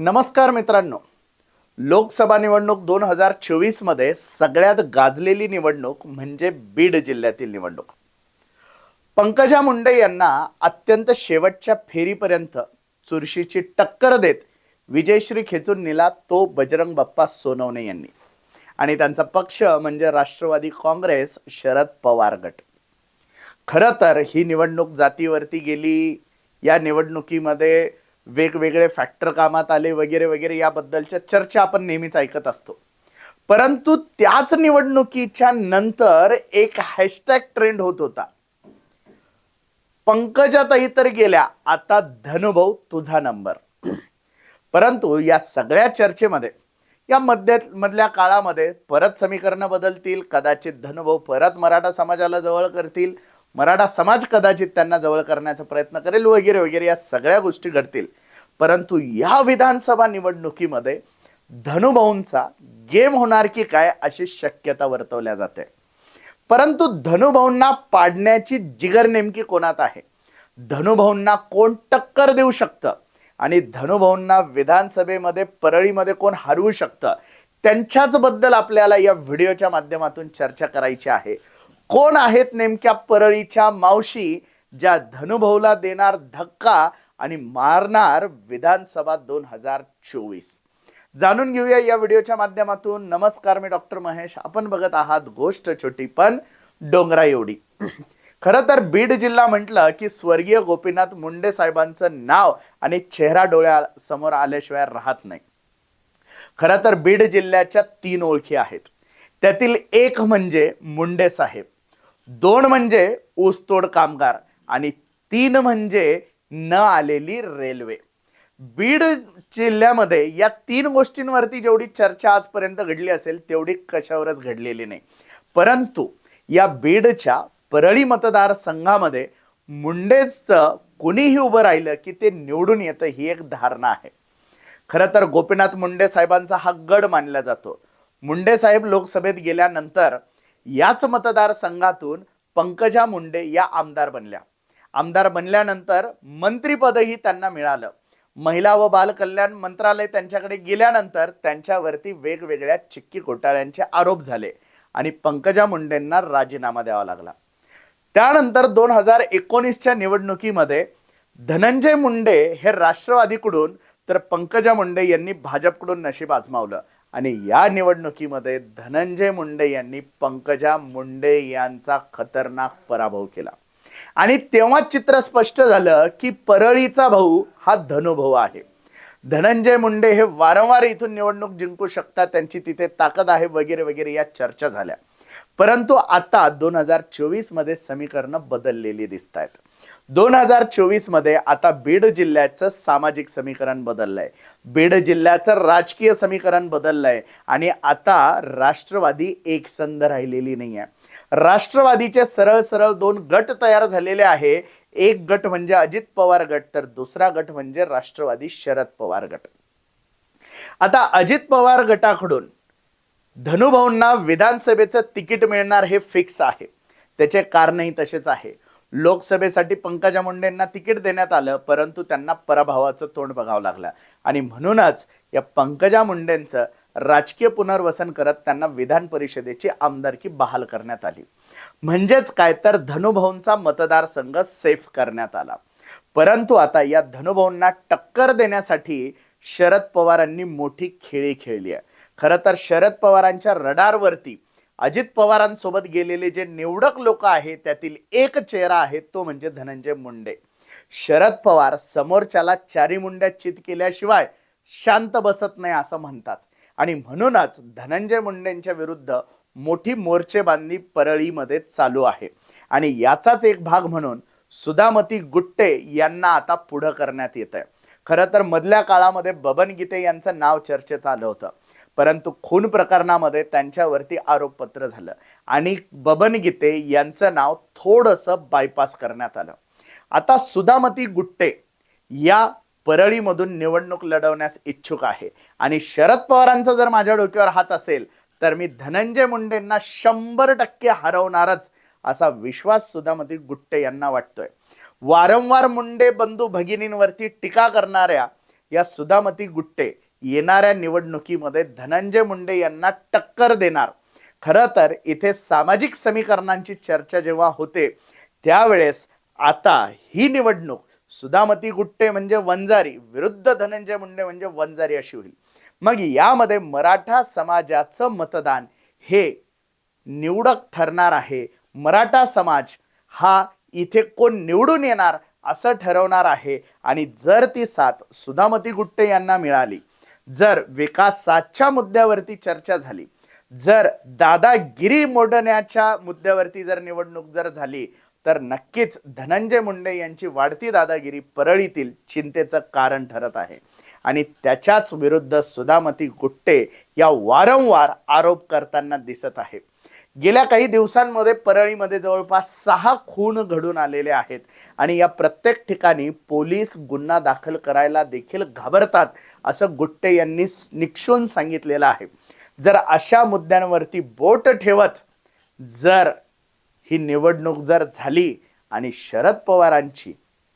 नमस्कार मित्रांनो. लोकसभा निवडणूक दोन हजार चोवीसमध्ये सगळ्यात गाजलेली निवडणूक म्हणजे बीड जिल्ह्यातील निवडणूक. पंकजा मुंडे यांना अत्यंत शेवटच्या फेरीपर्यंत चुरशीची टक्कर देत विजयश्री खेचून नेला तो बजरंग बाप्पा सोनवणे यांनी. आणि त्यांचा पक्ष म्हणजे राष्ट्रवादी काँग्रेस शरद पवार गट. खरं तर ही निवडणूक जातीवरती गेली या निवडणुकीमध्ये वेगवेगळे फॅक्टर कामात आले वगैरे वगैरे याबद्दलच्या चर्चा आपण नेहमीच ऐकत असतो. परंतु त्याच निवडणुकीच्या नंतर एक हॅशटॅग ट्रेंड होत होता. पंकजाताई तर गेल्या आता धनुभाऊ तुझा नंबर परंतु या सगळ्या चर्चेमध्ये या मध्य मधल्या काळामध्ये परत समीकरणं बदलतील कदाचित धनुभाऊ परत मराठा समाजाला जवळ करतील मराठा समाज कदाचित त्यांना जवळ करण्याचा प्रयत्न करेल वगैरे वगैरे या सगळ्या गोष्टी घडतील. परंतु या विधानसभा निवडणुकीमध्ये धनुभाऊंचा गेम होणार की काय अशी शक्यता वर्तवल्या जाते. परंतु धनुभाऊंना पाडण्याची जिगर नेमकी कोणात आहे? धनुभाऊंना कोण टक्कर देऊ शकतं? आणि धनुभाऊंना विधानसभेमध्ये परळीमध्ये कोण हरवू शकतं? त्यांच्याच बद्दल आपल्याला या व्हिडिओच्या माध्यमातून चर्चा करायची आहे. कोण आहेत नेमक्या परळीच्या मावशी ज्या धनुभाऊला देणार धक्का आणि मारणार विधानसभा दोन हजार चोवीस. जाणून घेऊया या व्हिडिओच्या माध्यमातून. नमस्कार मी डॉक्टर महेश. आपण बघत आहात गोष्ट छोटी पण डोंगरा एवढी. खरं तर बीड जिल्हा म्हटलं की स्वर्गीय गोपीनाथ मुंडे साहेबांचं नाव आणि चेहरा डोळ्यासमोर आल्याशिवाय राहत नाही. खरं तर बीड जिल्ह्याच्या तीन ओळखी आहेत. त्यातील एक म्हणजे मुंडे साहेब दोन म्हणजे ऊसतोड कामगार आणि तीन म्हणजे न आलेली रेल्वे. बीड जिल्ह्यामध्ये या तीन गोष्टींवरती जेवढी चर्चा आजपर्यंत घडली असेल तेवढी कशावरच घडलेली नाही. परंतु या बीडच्या परळी मतदारसंघामध्ये मुंडेचं कोणीही उभं राहिलं की ते निवडून येतं ही एक धारणा आहे. खरं तर गोपीनाथ मुंडे साहेबांचा हा गड मानला जातो. मुंडे साहेब लोकसभेत गेल्यानंतर याच मतदारसंघातून पंकजा मुंडे या आमदार बनल्या. आमदार बनल्यानंतर मंत्रीपदही त्यांना मिळालं. महिला व बालकल्याण मंत्रालय त्यांच्याकडे गेल्यानंतर त्यांच्यावरती वेगवेगळ्या चिक्की घोटाळ्यांचे आरोप झाले आणि पंकजा मुंडेंना राजीनामा द्यावा लागला. त्यानंतर दोन हजार एकोणीसच्या निवडणुकीमध्ये धनंजय मुंडे हे राष्ट्रवादीकडून तर पंकजा मुंडे यांनी भाजपकडून नशीब आजमावलं. आणि या निवडणुकीमध्ये धनंजय मुंडे यांनी पंकजा मुंडे यांचा खतरनाक पराभव केला. आणि तेव्हा चित्र स्पष्ट झालं की परळीचा भाऊ हा धनुभाऊ आहे. धनंजय मुंडे हे वारंवार इथून निवडणूक जिंकू शकतात त्यांची तिथे ताकद आहे वगैरे वगैरे या चर्चा झाल्या. परंतु आता दोन हजार चोवीसमध्ये समीकरणं बदललेली दिसत आहेत दोन हजार चोवीसमध्ये आता बीड जिल्ह्याचं सामाजिक समीकरण बदललंय. बीड जिल्ह्याचं राजकीय समीकरण बदललंय. आणि आता राष्ट्रवादी एकसंध राहिलेली नाही आहे राष्ट्रवादीचे सरळ सरळ दोन गट तयार झालेले आहे. एक गट म्हणजे अजित पवार गट तर दुसरा गट म्हणजे राष्ट्रवादी शरद पवार गट. आता अजित पवार गटाकडून धनुभाऊंना विधानसभेचं तिकीट मिळणार हे फिक्स आहे. त्याचे कारणही तसेच आहे. लोकसभेसाठी पंकजा मुंडेंना तिकीट देण्यात आलं परंतु त्यांना पराभवाचं तोंड बघावं लागलं. आणि म्हणूनच या पंकजा मुंडेंचं राजकीय पुनर्वसन करत त्यांना विधान परिषदेची आमदारकी बहाल करण्यात आली. म्हणजेच काय तर धनुभाऊंचा मतदारसंघ सेफ करण्यात आला. परंतु आता या धनुभाऊंना टक्कर देण्यासाठी शरद पवारांनी मोठी खेळी खेळली आहे. खरं तर शरद पवारांच्या रडारवरती अजित पवारांसोबत गेलेले जे निवडक लोक आहेत त्यातील एक चेहरा आहे तो म्हणजे धनंजय मुंडे. शरद पवार समोरच्याला चारी मुंड्या चित केल्याशिवाय शांत बसत नाही असं म्हणतात. आणि म्हणूनच धनंजय मुंडेंच्या विरुद्ध मोठी मोर्चेबांधणी परळीमध्ये चालू आहे. आणि याचाच एक भाग म्हणून सुधामती गुट्टे यांना आता पुढं करण्यात येत आहे खरं तर मधल्या काळामध्ये बबन गीते यांचं नाव चर्चेत आलं होतं. परंतु खून प्रकरणामध्ये त्यांच्यावरती आरोपपत्र झालं. आणि बबन गीते यांचं नाव थोडंसं बायपास करण्यात आलं. आता सुधामती गुट्टे या परळीमधून निवडणूक लढवण्यास इच्छुक आहे. आणि शरद पवारांचा जर माझ्या डोक्यावर हात असेल तर मी धनंजय मुंडेंना शंभर टक्के हरवणारच असा विश्वास सुधामती गुट्टे यांना वाटतोय. वारंवार मुंडे बंधू भगिनींवरती टीका करणाऱ्या या सुधामती गुट्टे येणाऱ्या निवडणुकीमध्ये धनंजय मुंडे यांना टक्कर देणार. खरं तर इथे सामाजिक समीकरणांची चर्चा जेव्हा होते त्यावेळेस आता ही निवडणूक सुधामती गुट्टे म्हणजे वंजारी विरुद्ध धनंजय मुंडे म्हणजे वंजारी अशी होईल. मग यामध्ये मराठा समाजाचं मतदान हे निवडक ठरणार आहे. मराठा समाज हा इथे कोण निवडून येणार असं ठरवणार आहे. आणि जर ती साथ सुधामती गुट्टे यांना मिळाली जर विकासाच्या मुद्द्यावरती चर्चा झाली जर दादागिरी मोडण्याच्या मुद्द्यावरती जर निवडणूक जर झाली तर नक्कीच धनंजय मुंडे यांची वाढती दादागिरी परळीतील चिंतेचं कारण ठरत आहे. आणि त्याच्याच विरुद्ध सुधामती गुट्टे या वारंवार आरोप करताना दिसत आहे. गेल्या काही दिवसांमध्ये परळीमध्ये जवळपास सहा खून घडून आलेले आहेत. आणि या प्रत्येक ठिकाणी पोलीस गुन्हा दाखल करायला देखील घाबरतात असं गुट्टे यांनी निक्षून सांगितलेलं आहे. जर अशा मुद्द्यांवरती बोट ठेवत जर ही निवडणूक जर झाली आणि शरद पवारांची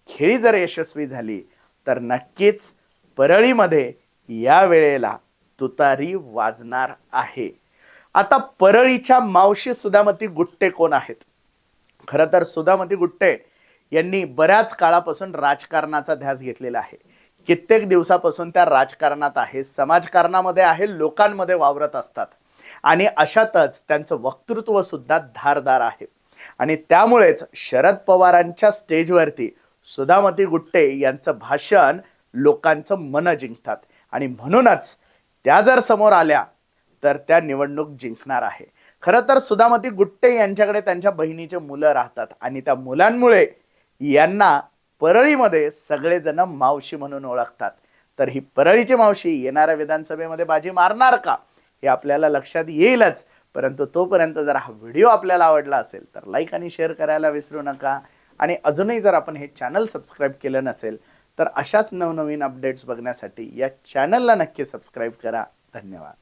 खेळी जर यशस्वी झाली तर नक्कीच परळीमध्ये या वेळेला तुतारी वाजणार आहे. आता परळीच्या मावशी सुधामती गुट्टे कोण आहेत? खरं तर सुधामती गुट्टे यांनी बऱ्याच काळापासून राजकारणाचा ध्यास घेतलेला आहे. कित्येक दिवसापासून त्या राजकारणात आहे समाजकारणामध्ये आहे लोकांमध्ये वावरत असतात. आणि अशातच त्यांचं वक्तृत्व सुद्धा धारदार आहे. आणि त्यामुळेच शरद पवारांच्या स्टेजवरती सुधामती गुट्टे यांचं भाषण लोकांचं मन जिंकतात. आणि म्हणूनच त्या जर समोर आल्या तर त्या निवडणूक जिंकणार आहे. खरं तर सुधामती गुट्टे यांच्याकडे त्यांच्या बहिणीचे मुलं राहतात आणि त्या मुलांमुळे यांना परळीमध्ये सगळेजण मावशी म्हणून ओळखतात. तर ही परळीची मावशी येणाऱ्या विधानसभेमध्ये बाजी मारणार का? हे आपल्याला लक्षात येईलच. परंतु तोपर्यंत जर हा व्हिडिओ आपल्याला आवडला असेल तर लाईक आणि शेअर करायला विसरू नका. आणि अजूनही जर आपण हे चॅनल सबस्क्राईब केलं नसेल तर अशाच नवनवीन अपडेट्स बघण्यासाठी या चॅनलला नक्की सबस्क्राईब करा. धन्यवाद.